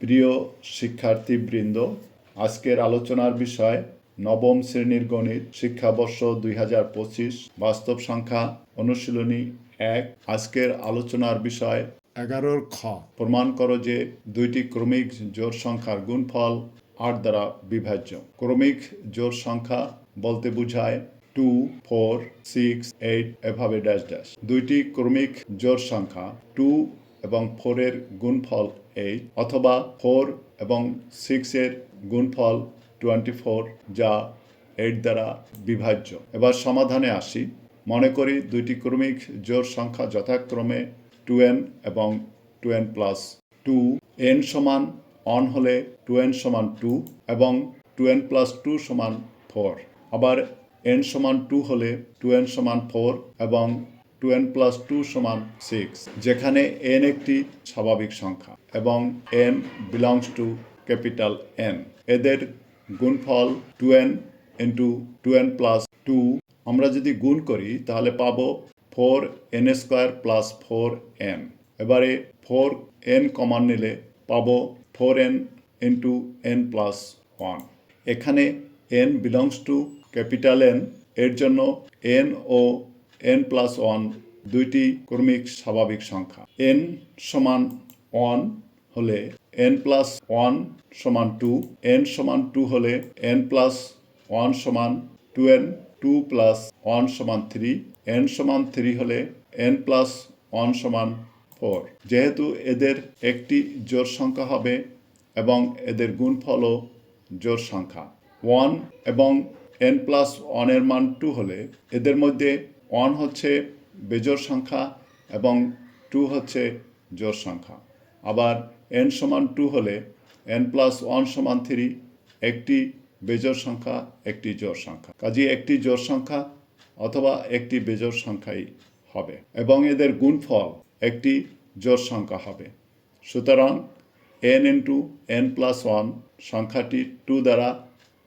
প্রিয় শিক্ষার্থীবৃন্দ, আজকের আলোচনার বিষয় নবম শ্রেণির গণিত শিক্ষাবর্ষ দুই হাজার পঁচিশ, বাস্তব সংখ্যা অনুশীলনী এক। আজকের আলোচনার বিষয় এগারোর খ। প্রমাণ করো যে দুইটি ক্রমিক জোড় সংখ্যার গুণফল আট দ্বারা বিভাজ্য। ক্রমিক জোড় সংখ্যা বলতে বোঝায় টু, ফোর, সিক্স, এইট এভাবে ড্যাশ ড্যাশ। দুইটি ক্রমিক জোড় সংখ্যা টু এবং ফোরের গুণফল এইট অথবা ফোর এবং সিক্সের গুণফল টোয়েন্টি ফোর, যা এইট দ্বারা বিভাজ্য। এবার সমাধানে আসি। মনে করি দুইটি ক্রমিক জোড় সংখ্যা যথাক্রমে টু এন এবং two n plus two n সমান অন হলে টু এন সমান টু এবং টু এন প্লাস টু সমান ফোর। আবার এন সমান টু হলে টু এন সমান ফোর এবং টু এন প্লাস টু সমান সিক্স, যেখানে এন একটি স্বাভাবিক সংখ্যা এবং n belongs to capital n এদের গুণফল two n into two n plus two আমরা যদি গুণ করি, তাহলে পাবো four n square plus four n এবারে ফোর এন কমান নিলে পাবো four n into n plus one এখানে n belongs to capital n এর জন্য এন ও এন প্লাস ওয়ান দুইটি ক্রমিক স্বাভাবিক সংখ্যা। এন সমান ওয়ান হলে এন প্লাস ওয়ান সমান টু এন সমান টু হলে এন প্লাস ওয়ান সমান two n two plus one সমান থ্রি এন সমান থ্রি হলে এন প্লাস ওয়ান সমান ফোর যেহেতু এদের একটি জোর সংখ্যা হবে এবং এদের গুণফলও জোর সংখ্যা। ওয়ান এবং এন প্লাস ওয়ানের মান টু হলে এদের মধ্যে ওয়ান হচ্ছে বেজোড় সংখ্যা এবং টু হচ্ছে জোর সংখ্যা। আবার এন সমান টু হলে এন প্লাস ওয়ান সমান থ্রি একটি বেজোড় সংখ্যা, একটি জোর সংখ্যা। কাজে একটি জোড় সংখ্যা অথবা একটি বেজোর সংখ্যাই হবে এবং এদের গুণফল একটি জোড় সংখ্যা হবে। সুতরাং n into n plus one সংখ্যাটি টু দ্বারা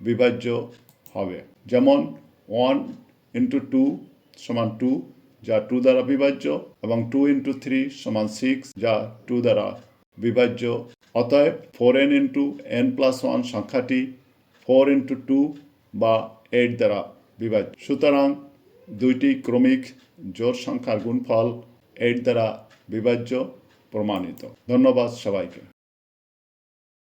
বিভাজ্য হবে। যেমন ওয়ান ইন্টু টু সমান টু যা টু দ্বারা বিভাজ্য এবং টু ইন্টু থ্রি সমান সিক্স যা টু দ্বারা বিভাজ্য। অতএব four n into n plus one সংখ্যাটি ফোর ইন্টু টু বা এইট দ্বারা বিভাজ্য। সুতরাং দুইটি ক্রমিক জোর সংখ্যার গুণফল এইট দ্বারা বিভাজ্য প্রমাণিত। ধন্যবাদ সবাইকে।